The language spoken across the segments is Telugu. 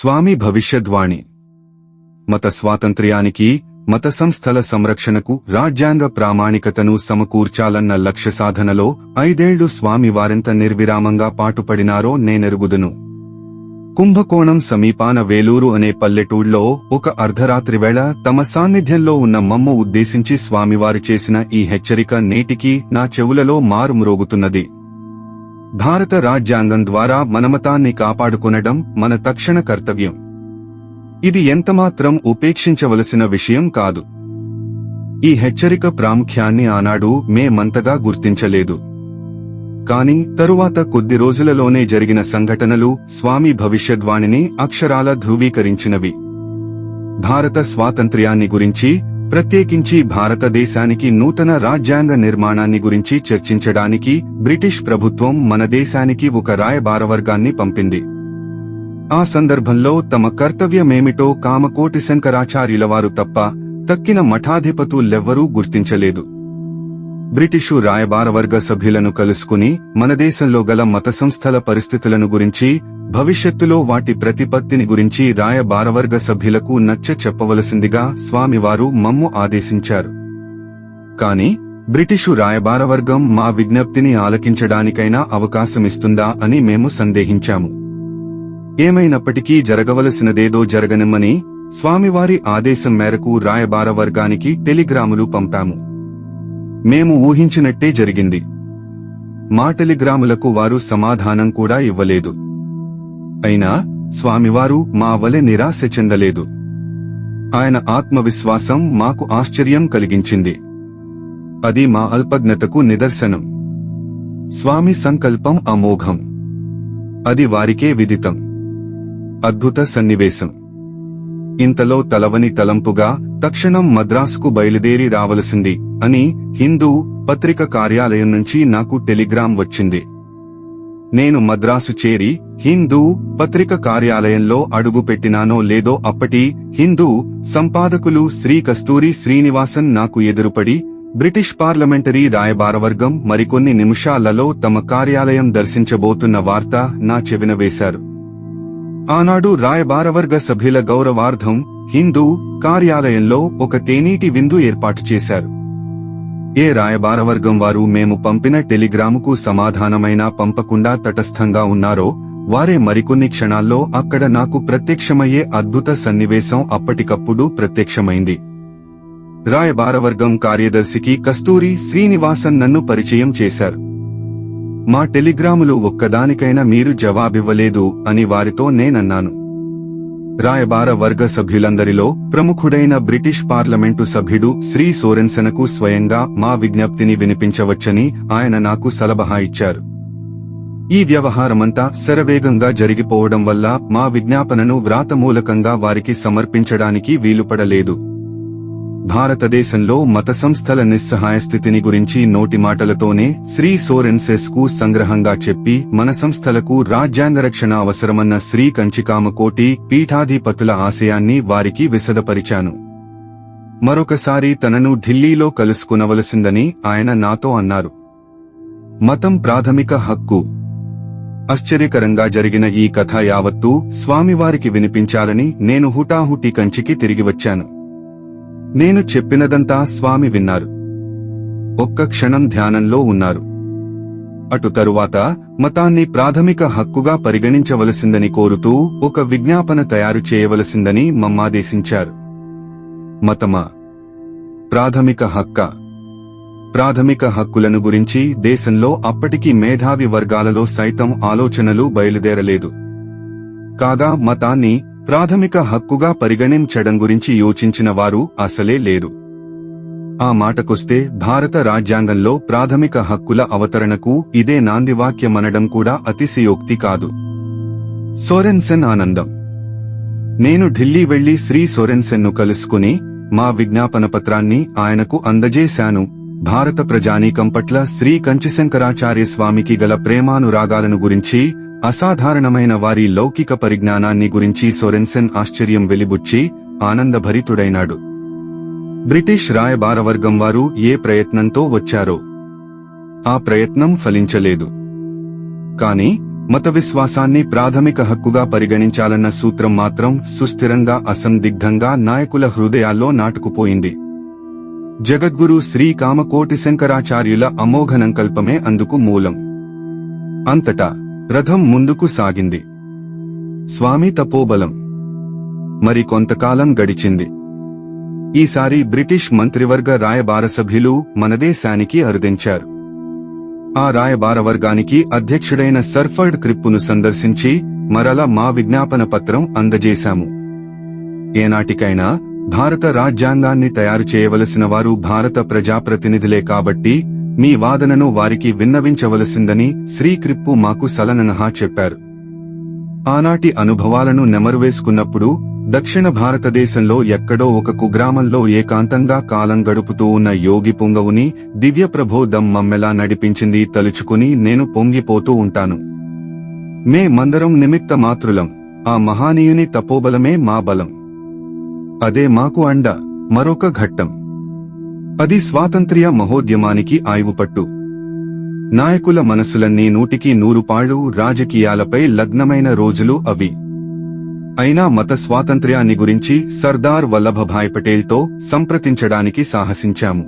స్వామి భవిష్యద్వాణి. మత స్వాతంత్ర్యానికి మత సంస్థల సంరక్షణకు రాజ్యాంగ ప్రామాణికతను సమకూర్చాలన్న లక్ష్య సాధనలో ఐదేళ్ళు స్వామి వారెంత నిర్విరామంగా పాటుపడినారో నేనెరుగుదును. కుంభకోణం సమీపాన వేలూరు అనే పల్లెటూళ్ళలో ఒక అర్ధరాత్రి వేళ తమ సాన్నిధ్యంలో ఉన్న మమ్మ ఉద్దేశించి స్వామివారు చేసిన ఈ హెచ్చరిక నేటికి నా చెవులలో మారుమ్రోగుతున్నది. భారత రాజ్యాంగం ద్వారా మనమతాన్ని కాపాడుకునడం మన తక్షణ కర్తవ్యం. ఇది ఎంతమాత్రం ఉపేక్షించవలసిన విషయం కాదు. ఈ హెచ్చరిక ప్రాముఖ్యాన్ని ఆనాడు మేమంతగా గుర్తించలేదు. కాని తరువాత కొద్ది రోజులలోనే జరిగిన సంఘటనలు స్వామి భవిష్యద్వాణిని అక్షరాల ధృవీకరించినవి. భారత స్వాతంత్ర్యాన్ని గురించి ప్రత్యేకించి భారతదేశానికి నూతన రాజ్యాంగ నిర్మాణాన్ని గురించి చర్చించడానికి బ్రిటిష్ ప్రభుత్వం మన దేశానికి ఒక రాయబారవర్గాన్ని పంపింది. ఆ సందర్భంలో తమ కర్తవ్యమేమిటో కామకోటి శంకరాచార్యులవారు తప్ప తక్కిన మఠాధిపతులెవ్వరూ గుర్తించలేదు. బ్రిటిషు రాయబారవర్గ సభ్యులను కలుసుకుని మన దేశంలో గల మత సంస్థల పరిస్థితులను గురించి భవిష్యత్తులో వాటి ప్రతిపత్తిని గురించి రాయబారవర్గ సభ్యులకు నచ్చ చెప్పవలసిందిగా స్వామివారు మమ్ము ఆదేశించారు. కాని బ్రిటిషు రాయబారవర్గం మా విజ్ఞప్తిని ఆలకించడానికైనా అవకాశమిస్తుందా అని మేము సందేహించాము. ఏమైనప్పటికీ జరగవలసినదేదో జరగనిమ్మని స్వామివారి ఆదేశం మేరకు రాయబార వర్గానికి టెలిగ్రాములు పంపాము. మేము ఊహించినట్టే జరిగింది. మా టెలిగ్రాములకు వారు సమాధానం కూడా ఇవ్వలేదు. అయినా స్వామివారు మా వలె నిరాశ చెందలేదు. ఆయన ఆత్మవిశ్వాసం మాకు ఆశ్చర్యం కలిగించింది. అది మా అల్పజ్ఞతకు నిదర్శనం. స్వామి సంకల్పం అమోఘం. అది వారికే విదితం. అద్భుత సన్నివేశం. ఇంతలో తలవని తలంపుగా తక్షణం మద్రాసుకు బయలుదేరి రావలసింది అని హిందూ పత్రిక కార్యాలయం నుంచి నాకు టెలిగ్రామ్ వచ్చింది. నేను మద్రాసు చేరి హిందూ పత్రిక కార్యాలయంలో అడుగు పెట్టినానో లేదో అప్పటి హిందూ సంపాదకులు శ్రీ కస్తూరి శ్రీనివాసన్ నాకు ఎదురుపడి బ్రిటిష్ పార్లమెంటరీ రాయబారవర్గం మరికొన్ని నిమిషాలలో తమ కార్యాలయం దర్శించబోతున్న వార్త నా చెవిన వేశారు. ఆనాడు రాయబారవర్గ సభ్యుల గౌరవార్థం హిందూ కార్యాలయంలో ఒక తేనీటి విందు ఏర్పాటు చేశారు. ఏ రాయబారవర్గం వారు మేము పంపిన టెలిగ్రాముకు సమాధానమైనా పంపకుండా తటస్థంగా ఉన్నారో వారే మరికొన్ని క్షణాల్లో అక్కడ నాకు ప్రత్యక్షమయ్యే అద్భుత సన్నివేశం అప్పటికప్పుడు ప్రత్యక్షమైంది. రాయబారవర్గం కార్యదర్శికి కస్తూరి శ్రీనివాసన్ నన్ను పరిచయం చేశారు. మా టెలిగ్రాములు ఒక్కదానికైనా మీరు జవాబివ్వలేదు అని వారితో నేనన్నాను. రాయబార వర్గ సభ్యులందరిలో ప్రముఖుడైన బ్రిటిష్ పార్లమెంటు సభ్యుడు శ్రీ సోరెన్సెనకు స్వయంగా మా విజ్ఞప్తిని వినిపించవచ్చని ఆయన నాకు సలహా ఇచ్చారు. ఈ వ్యవహారమంతా శరవేగంగా జరిగిపోవడం వల్ల మా విజ్ఞాపనను వ్రాతమూలకంగా వారికి సమర్పించడానికి వీలుపడలేదు. భారతదేశంలో మత సంస్థల నిస్సహాయ స్థితిని గురించి నోటి మాటలతోనే శ్రీ సోరెన్సెస్కు సంగ్రహంగా చెప్పి మన సంస్థలకు రాజ్యాంగ రక్షణ అవసరమన్న శ్రీ కంచికామకోటి పీఠాధిపతుల ఆశయాన్ని వారికి విశదపరిచాను మరొకసారి తనను ఢిల్లీలో కలుసుకునవలసిందని ఆయన నాతో అన్నారు. మతం ప్రాథమిక హక్కు. ఆశ్చర్యకరంగా జరిగిన ఈ కథ యావత్తూ స్వామివారికి వినిపించాలని నేను హుటాహుటి కంచికి తిరిగి వచ్చాను. నేను చెప్పినదంతా స్వామి విన్నారు. ఒక్క క్షణం ధ్యానంలో ఉన్నారు. అటు తరువాత మతాన్ని ప్రాథమిక హక్కుగా పరిగణించవలసిందని కోరుతూ ఒక విజ్ఞాపన తయారు చేయవలసిందని మమ్మాదేశించారు. మతమా ప్రాథమిక హక్క? ప్రాథమిక హక్కులను గురించి దేశంలో అప్పటికి మేధావి వర్గాలలో సైతం ఆలోచనలు బయలుదేరలేదు. కాగా మతాన్ని ప్రాథమిక హక్కుగా పరిగణించడం గురించి యోచించిన వారు అసలే లేరు. ఆ మాటకొస్తే భారత రాజ్యాంగంలో ప్రాథమిక హక్కుల అవతరణకు ఇదే నాందివాక్యమనడం కూడా అతిశయోక్తి కాదు. సోరెన్సెన్ ఆనందం. నేను ఢిల్లీ వెళ్ళి శ్రీ సోరెన్సెన్ను కలుసుకుని మా విజ్ఞాపన పత్రాన్ని ఆయనకు అందజేశాను. భారత ప్రజానీకం పట్ల శ్రీ కంచిశంకరాచార్య స్వామికి గల ప్రేమానురాగాలను గురించి అసాధారణమైన వారి లౌకిక పరిజ్ఞానాన్ని గురించి సొరెన్సెన్ ఆశ్చర్యం వెలిబుచ్చి ఆనందభరితుడైనాడు. బ్రిటిష్ రాయబారవర్గం వారు ఏ ప్రయత్నంతో వచ్చారో ఆ ప్రయత్నం ఫలించలేదు. కాని మత విశ్వాసాన్ని ప్రాథమిక హక్కుగా పరిగణించాలన్న సూత్రం మాత్రం సుస్థిరంగా అసందిగ్ధంగా నాయకుల హృదయాల్లో నాటుకుపోయింది. జగద్గురు శ్రీ కామకోటి శంకరాచార్యుల అమోఘ సంకల్పమే అందుకు మూలం. అంతటా రథం ముందుకు సాగింది. స్వామి తపోబలం. మరి కొంతకాలం గడిచింది. ఈసారి బ్రిటిష్ మంత్రివర్గ రాయబార సభ్యులు మన దేశానికి అరుదించారు. ఆ రాయబార వర్గానికి అధ్యక్షుడైన సర్ఫర్డ్ క్రిప్పును సందర్శించి మరల మా విజ్ఞాపన పత్రం అందజేశాము. ఏనాటికైనా భారత రాజ్యాంగాన్ని తయారు చేయవలసిన వారు భారత ప్రజాప్రతినిధులే కాబట్టి మీ వాదనను వారికి విన్నవించవలసిందని శ్రీక్రిప్పు మాకు సలననహా చెప్పారు. ఆనాటి అనుభవాలను నెమరువేసుకున్నప్పుడు దక్షిణ భారతదేశంలో ఎక్కడో ఒక కుగ్రామంలో ఏకాంతంగా కాలం గడుపుతూ ఉన్న యోగి పుంగవుని దివ్యప్రబోధం మమ్మెలా నడిపించింది తలుచుకుని నేను పొంగిపోతూ ఉంటాను. మే మందరం నిమిత్త మాతృలం ఆ మహానీయుని తపోబలమే మా బలం. అదే మాకు అండ మరొక ఘట్టం. అది స్వాతంత్ర్య మహోద్యమానికి ఆయువుపట్టు నాయకుల మనసులన్నీ నూటికి నూరుపాళ్ళు రాజకీయాలపై లగ్నమైన రోజులు అవి. అయినా మత స్వాతంత్ర్యాన్ని గురించి సర్దార్ వల్లభభాయ్ పటేల్తో సంప్రదించడానికి సాహసించాము.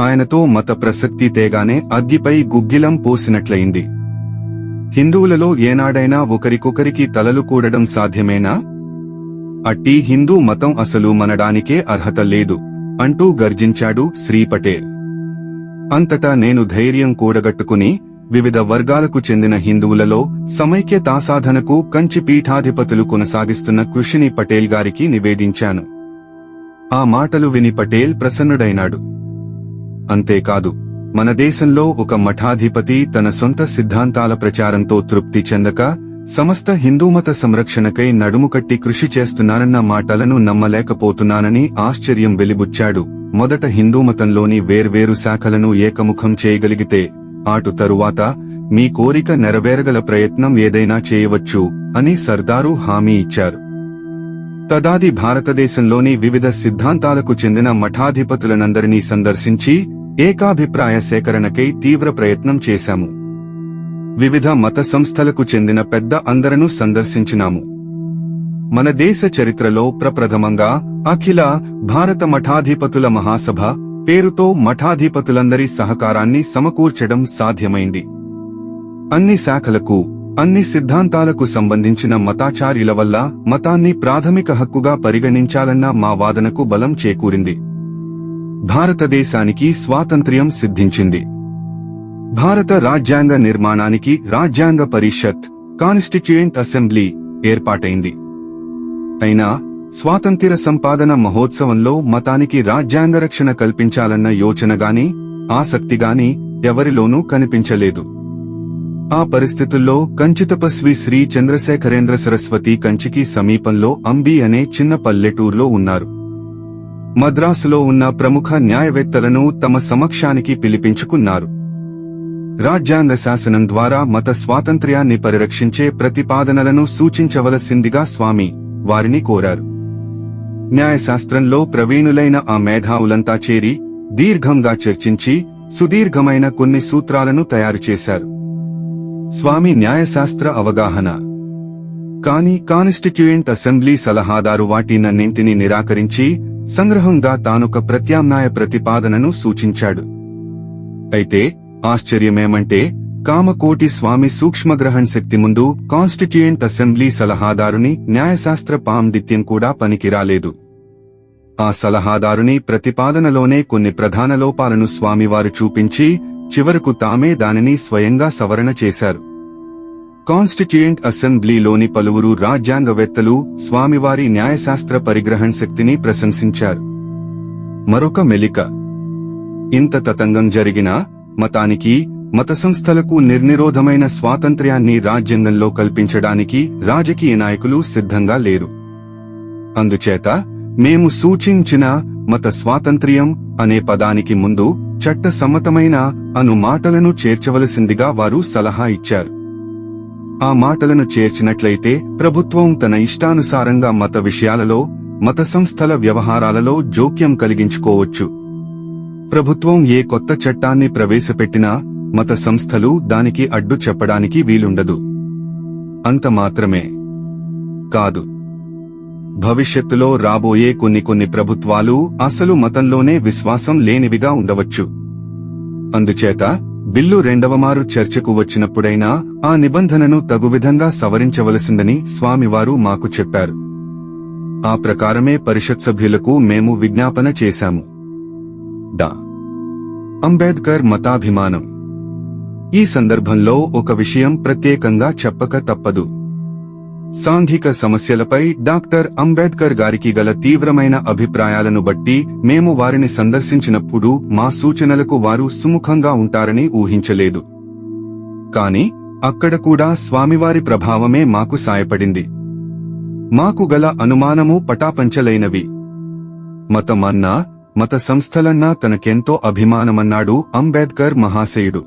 ఆయనతో మత ప్రసక్తి తేగానే అగ్గిపై గుగ్గిలం పోసినట్లయింది. హిందువులలో ఏనాడైనా ఒకరికొకరికి తలలు కూడడం సాధ్యమేనా? అట్టి హిందూ మతం అసలు మనడానికే అర్హత లేదు. అంటూ గర్జించాడు శ్రీ పటేల్ అంతటా నేను ధైర్యం కూడగట్టుకుని వివిధ వర్గాలకు చెందిన హిందువులలో సమైక్యతా సాధనకు కంచి పీఠాధిపతులు కొనసాగిస్తున్న కృషిని పటేల్ గారికి నివేదించాను. ఆ మాటలు విని పటేల్ ప్రసన్నుడైనాడు. అంతేకాదు మన దేశంలో ఒక మఠాధిపతి తన సొంత సిద్ధాంతాల ప్రచారంతో తృప్తి చెందక సమస్త హిందూమత సంరక్షణకై నడుముకట్టి కృషి చేస్తున్నారన్న మాటలను నమ్మలేకపోతున్నానని ఆశ్చర్యం వెలిబుచ్చాడు. మొదట హిందూమతంలోని వేర్వేరు శాఖలను ఏకముఖం చేయగలిగితే ఆటు తరువాత మీ కోరిక నెరవేరగల ప్రయత్నం ఏదైనా చేయవచ్చు అని సర్దారు హామీ ఇచ్చారు. తదాది భారతదేశంలోని వివిధ సిద్ధాంతాలకు చెందిన మఠాధిపతులనందరినీ సందర్శించి ఏకాభిప్రాయ సేకరణకై తీవ్ర ప్రయత్నం చేశాము. వివిధ మత సంస్థలకు చెందిన పెద్ద అందరను సందర్శించినాము. మన దేశ చరిత్రలో ప్రప్రథమంగా అఖిల భారత మఠాధిపతుల మహాసభ పేరుతో మఠాధిపతులందరి సహకారాన్ని సమకూర్చడం సాధ్యమైంది. అన్ని శాఖలకు అన్ని సిద్ధాంతాలకు సంబంధించిన మతాచార్యుల వల్ల మతాన్ని ప్రాథమిక హక్కుగా పరిగణించాలన్న మా వాదనకు బలం చేకూరింది. భారతదేశానికి స్వాతంత్ర్యం సిద్ధించింది. భారత రాజ్యాంగ నిర్మాణానికి రాజ్యాంగ పరిషత్ కాన్స్టిట్యూయెంట్ అసెంబ్లీ ఏర్పాటైంది. అయినా స్వాతంత్ర్య సంపాదన మహోత్సవంలో మతానికి రాజ్యాంగ రక్షణ కల్పించాలన్న యోచనగాని ఆసక్తిగాని ఎవరిలోనూ కనిపించలేదు. ఆ పరిస్థితుల్లో కంచితపస్వి శ్రీ చంద్రశేఖరేంద్ర సరస్వతి కంచికి సమీపంలో అంబి అనే చిన్న పల్లెటూరులో ఉన్నారు. మద్రాసులో ఉన్న ప్రముఖ న్యాయవేత్తలను తమ సమక్షానికి పిలిపించుకున్నారు. రాజ్యాంగ శాసనం ద్వారా మత స్వాతంత్ర్యాన్ని పరిరక్షించే ప్రతిపాదనలను సూచించవలసిందిగా స్వామి వారిని కోరారు. న్యాయశాస్త్రంలో ప్రవీణులైన ఆ మేధావులంతా చేరి దీర్ఘంగా చర్చించి సుదీర్ఘమైన కొన్ని సూత్రాలను తయారు చేశారు. స్వామి న్యాయశాస్త్ర అవగాహన. కాని కాన్స్టిట్యూయెంట్ అసెంబ్లీ సలహాదారు వాటినన్నింటినీ నిరాకరించి సంగ్రహంగా తానొక ప్రత్యామ్నాయ ప్రతిపాదనను సూచించాడు. అయితే ఆశ్చర్యమేమంటే కామకోటి స్వామి సూక్ష్మగ్రహణ శక్తి ముందు కాన్స్టిట్యూయెంట్ అసెంబ్లీ సలహాదారుని న్యాయశాస్త్ర పాండిత్యం కూడా పనికిరాలేదు. ఆ సలహాదారుని ప్రతిపాదనలోనే కొన్ని ప్రధాన లోపాలను స్వామివారు చూపించి చివరకు తామే దానిని స్వయంగా సవరణ చేశారు. కాన్స్టిట్యూయెంట్ అసెంబ్లీలోని పలువురు రాజ్యాంగవేత్తలు స్వామివారి న్యాయశాస్త్ర పరిగ్రహణ శక్తిని ప్రశంసించారు. మరొక మెలిక. ఇంత తతంగం జరిగినా మతానికి మత సంస్థలకు నిర్నిరోధమైన స్వాతంత్ర్యాన్ని రాజ్యాంగంలో కల్పించడానికి రాజకీయ నాయకులు సిద్ధంగా లేరు. అందుచేత మేము సూచించిన మత స్వాతంత్ర్యం అనే పదానికి ముందు చట్ట సమ్మతమైన అను మాటలను చేర్చవలసిందిగా వారు సలహా ఇచ్చారు. ఆ మాటలను చేర్చినట్లయితే ప్రభుత్వం తన ఇష్టానుసారంగా మత విషయాలలో మత సంస్థల వ్యవహారాలలో జోక్యం కలిగించుకోవచ్చు. ప్రభుత్వం ఏ కొత్త చట్టాన్ని ప్రవేశపెట్టినా మత సంస్థలు దానికి అడ్డు చెప్పడానికి వీలుండదు. అంత మాత్రమే కాదు. భవిష్యత్తులో రాబోయే కొన్ని కొన్ని ప్రభుత్వాలు అసలు మతంలోనే విశ్వాసం లేనివిగా ఉండవచ్చు. అందుచేత బిల్లు రెండవమారు చర్చకు వచ్చినప్పుడైనా ఆ నిబంధనను తగువిధంగా సవరించవలసిందని స్వామివారు మాకు చెప్పారు. ఆ ప్రకారమే పరిషత్ సభ్యులకు మేము విజ్ఞాపన చేశాము. డా. అంబేద్కర్ మతాభిమానం. ఈ సందర్భంలో ఒక విషయం ప్రత్యేకంగా చెప్పక తప్పదు. సాంఘిక సమస్యలపై డాక్టర్ అంబేద్కర్ గారికి గల తీవ్రమైన అభిప్రాయాలను బట్టి మేము వారిని సందర్శించినప్పుడు మా సూచనలకు వారు సుముఖంగా ఉంటారని ఊహించలేదు. కాని అక్కడ కూడా స్వామివారి ప్రభావమే మాకు సాయపడింది. మాకు గల అనుమానము పటాపంచలైనవి. మతమన్నా మత సంస్థలన్నా తనకెంతో అభిమానమన్నాడు అంబేద్కర్ మహాశయుడు.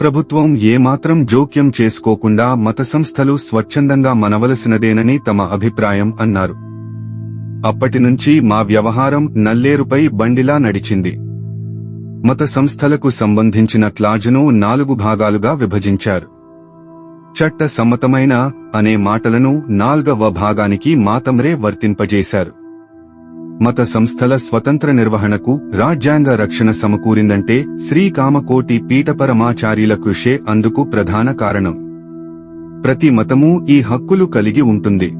ప్రభుత్వం ఏమాత్రం జోక్యం చేసుకోకుండా మత సంస్థలు స్వచ్ఛందంగా మనవలసినదేనని తమ అభిప్రాయం అన్నారు. అప్పటినుంచి మా వ్యవహారం నల్లేరుపై బండిలా నడిచింది. మత సంస్థలకు సంబంధించిన క్లాజును నాలుగు భాగాలుగా విభజించారు. చట్ట సమ్మతమైన అనే మాటలను నాల్గవ భాగానికి మాతమరే వర్తింపజేశారు. మత సంస్థల స్వతంత్ర నిర్వహణకు రాజ్యాంగ రక్షణ సమకూరిందంటే శ్రీకామకోటి పీఠపరమాచార్యుల కృషే అందుకు ప్రధాన కారణం. ప్రతి మతమూ ఈ హక్కులు కలిగి ఉంటుంది.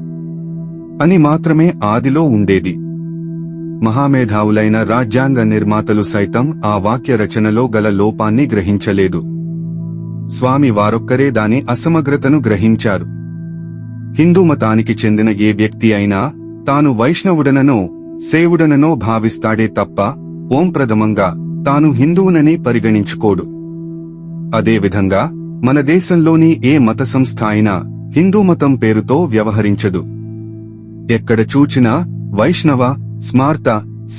అని మాత్రమే ఆదిలో ఉండేది. మహామేధావులైన రాజ్యాంగ నిర్మాతలు సైతం ఆ వాక్య రచనలో గల లోపాన్ని గ్రహించలేదు. స్వామి వారొక్కరే దాని అసమగ్రతను గ్రహించారు. హిందూ మతానికి చెందిన ఏ వ్యక్తి అయినా తాను వైష్ణవుడననో సేవుడననో భావిస్తాడే తప్ప ఓం ప్రథమంగా తాను హిందువుననే పరిగణించుకోడు. అదేవిధంగా మన దేశంలోని ఏ మత సంస్థ అయినా హిందూ మతం పేరుతో వ్యవహరించదు. ఎక్కడ చూచినా వైష్ణవ స్మార్త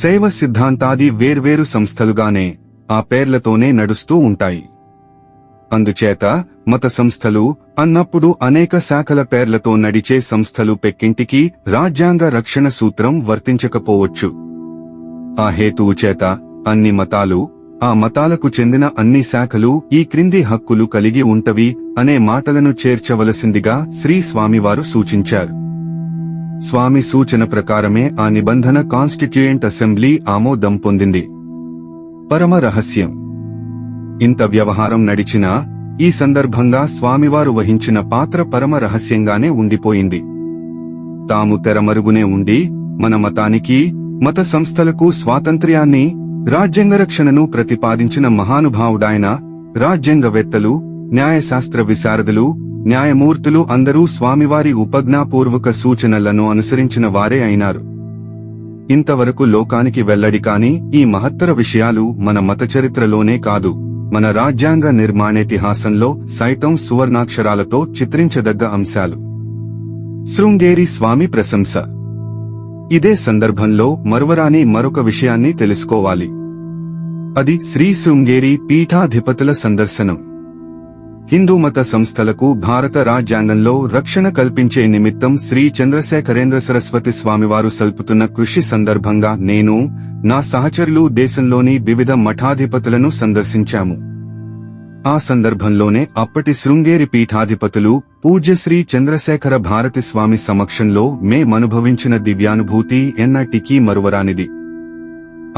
శైవ సిద్ధాంతాది వేర్వేరు సంస్థలుగానే ఆ పేర్లతోనే నడుస్తూ ఉంటాయి. అందుచేత మత సంస్థలు అన్నప్పుడు అనేక శాఖల పేర్లతో నడిచే సంస్థలు పెక్కింటికి రాజ్యాంగ రక్షణ సూత్రం వర్తించకపోవచ్చు. ఆ హేతువు చేత అన్ని మతాలు ఆ మతాలకు చెందిన అన్ని శాఖలు ఈ క్రింది హక్కులు కలిగి ఉంటవి అనే మాటలను చేర్చవలసిందిగా శ్రీ స్వామివారు సూచించారు. స్వామి సూచన ప్రకారమే ఆ నిబంధన కాన్స్టిట్యూయెంట్ అసెంబ్లీ ఆమోదం పొందింది. పరమ రహస్యం. ఇంత వ్యవహారం నడిచినా ఈ సందర్భంగా స్వామివారు వహించిన పాత్ర పరమ రహస్యంగానే ఉండిపోయింది. తాము తెరమరుగునే ఉండి మన మతానికి మత సంస్థలకు స్వాతంత్ర్యాన్ని రాజ్యాంగ రక్షణను ప్రతిపాదించిన మహానుభావుడాయన రాజ్యాంగవేత్తలు న్యాయశాస్త్ర విశారదులు న్యాయమూర్తులు అందరూ స్వామివారి ఉపజ్ఞాపూర్వక సూచనలను అనుసరించిన వారే అయినారు. ఇంతవరకు లోకానికి వెల్లడి కాని ఈ మహత్తర విషయాలు మన మత చరిత్రలోనే కాదు. మన రాజ్యాంగ నిర్మాణేతిహాసంలో సైతం సువర్ణాక్షరాలతో చిత్రించదగ్గ అంశాలు. శృంగేరి స్వామి ప్రశంస. ఇదే సందర్భంలో మరువరాని మరొక విషయాన్ని తెలుసుకోవాలి. అది శ్రీ శృంగేరి పీఠాధిపతుల సందర్శనం. హిందూ మత సంస్థలకు భారత రాజ్యాంగంలో రక్షణ కల్పించే నిమిత్తం శ్రీ చంద్రశేఖరేంద్ర సరస్వతి స్వామివారు సల్పుతున్న కృషి సందర్భంగా నేను నా సహచరులు దేశంలోని వివిధ మఠాధిపతులను సందర్శించాము. ఆ సందర్భంలోనే అప్పటి శృంగేరి పీఠాధిపతులు పూజ్యశ్రీ చంద్రశేఖర భారతి స్వామి సమక్షంలో మేమనుభవించిన దివ్యానుభూతి ఎన్నటికీ మరువరానిది.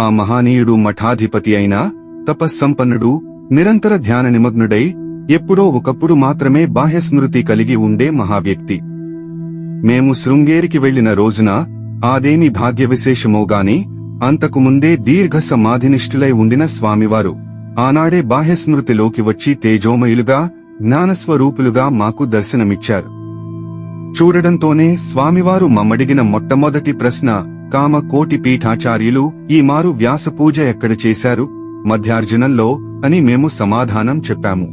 ఆ మహానీయుడు మఠాధిపతి అయినా తపస్సంపన్నుడు నిరంతర ధ్యాన నిమగ్నుడై ఎప్పుడో ఒకప్పుడు మాత్రమే బాహ్య స్మృతి కలిగి ఉండే మహావ్యక్తి. మేము శృంగేరికి వెళ్ళిన రోజున ఆదేమి భాగ్య అంతకుముందే అంతకు ముందే దీర్ఘ సమాధినిష్ఠులై ఉండిన స్వామివారు ఆనాడే బాహ్యస్మృతిలోకి వచ్చి తేజోమయులుగా జ్ఞానస్వరూపులుగా మాకు దర్శనమిచ్చారు. చూడడంతోనే స్వామివారు మమ్మడిగిన మొట్టమొదటి ప్రశ్న కామ కోటి పీఠాచార్యులు ఈ మారు వ్యాస పూజ ఎక్కడ చేశారు? మధ్యార్జునంలో అని మేము సమాధానం చెప్పాము.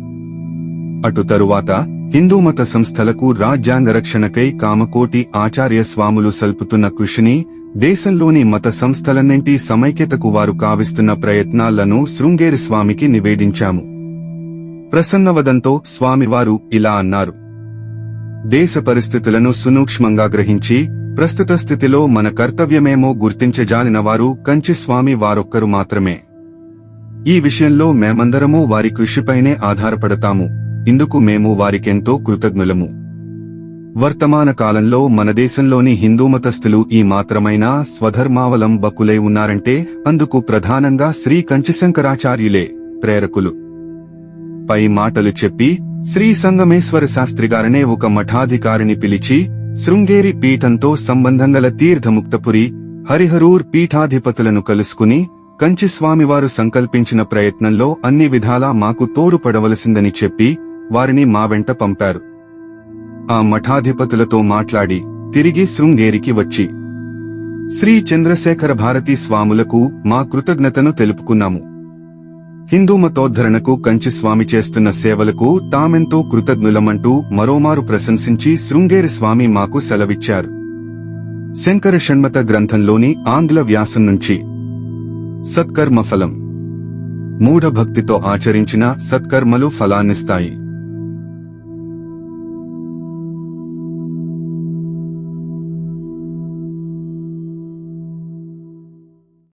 అటు తరువాత హిందూ మత సంస్థలకు రాజ్యాంగ రక్షణకై కామకోటి ఆచార్య స్వాములు సల్పుతున్న కృషిని దేశంలోని మత సంస్థలన్నింటి సమైక్యతకు వారు కావిస్తున్న ప్రయత్నాలను శృంగేరి స్వామికి నివేదించాము. ప్రసన్నవదంతో స్వామివారు ఇలా అన్నారు. దేశ పరిస్థితులను సునూక్ష్మంగా గ్రహించి ప్రస్తుత స్థితిలో మన కర్తవ్యమేమో గుర్తించజాలిన వారు కంచి స్వామి వారొక్కరు మాత్రమే. ఈ విషయంలో మేమందరము వారి కృషిపైనే ఆధారపడతాము. ఇందుకు మేము వారికెంతో కృతజ్ఞులము. వర్తమాన కాలంలో మన దేశంలోని హిందూ మతస్థులు ఈ మాత్రమైన స్వధర్మావలంబకులై ఉన్నారంటే అందుకు ప్రధానంగా శ్రీ కంచిశంకరాచార్యులే ప్రేరకులు. పై మాటలు చెప్పి శ్రీ సంగమేశ్వర శాస్త్రిగారనే ఒక మఠాధికారిని పిలిచి శృంగేరి పీఠంతో సంబంధంగల తీర్థముక్తపురి హరిహరూర్ పీఠాధిపతులను కలుసుకుని కంచిస్వామివారు సంకల్పించిన ప్రయత్నంలో అన్ని విధాలా మాకు తోడుపడవలసిందని చెప్పి వారిని మా వెంట పంపారు. ఆ మఠాధిపతులతో మాట్లాడి తిరిగి శృంగేరికి వచ్చి శ్రీ చంద్రశేఖర భారతీ స్వాములకు మా కృతజ్ఞతను తెలుపుకున్నాము. హిందూ మతోద్ధరణకు కంచి స్వామి చేస్తున్న సేవలకు తామెంతో కృతజ్ఞులమంటూ మరోమారు ప్రశంసించి శృంగేరి స్వామి మాకు సెలవిచ్చారు. శంకర షణ్మత గ్రంథంలోని ఆంగ్ల వ్యాసం నుంచి సత్కర్మ ఫలం మూఢభక్తితో ఆచరించిన సత్కర్మలు ఫలాన్నిస్తాయి.